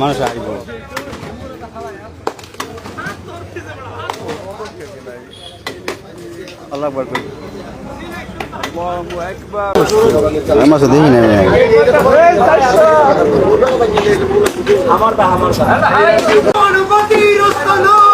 মানুষ আসব আল্লাহ একবার করি আমি মাসে দেখি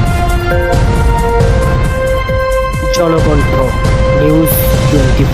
জনকণ্ঠ নিউজ টোয়েন্টি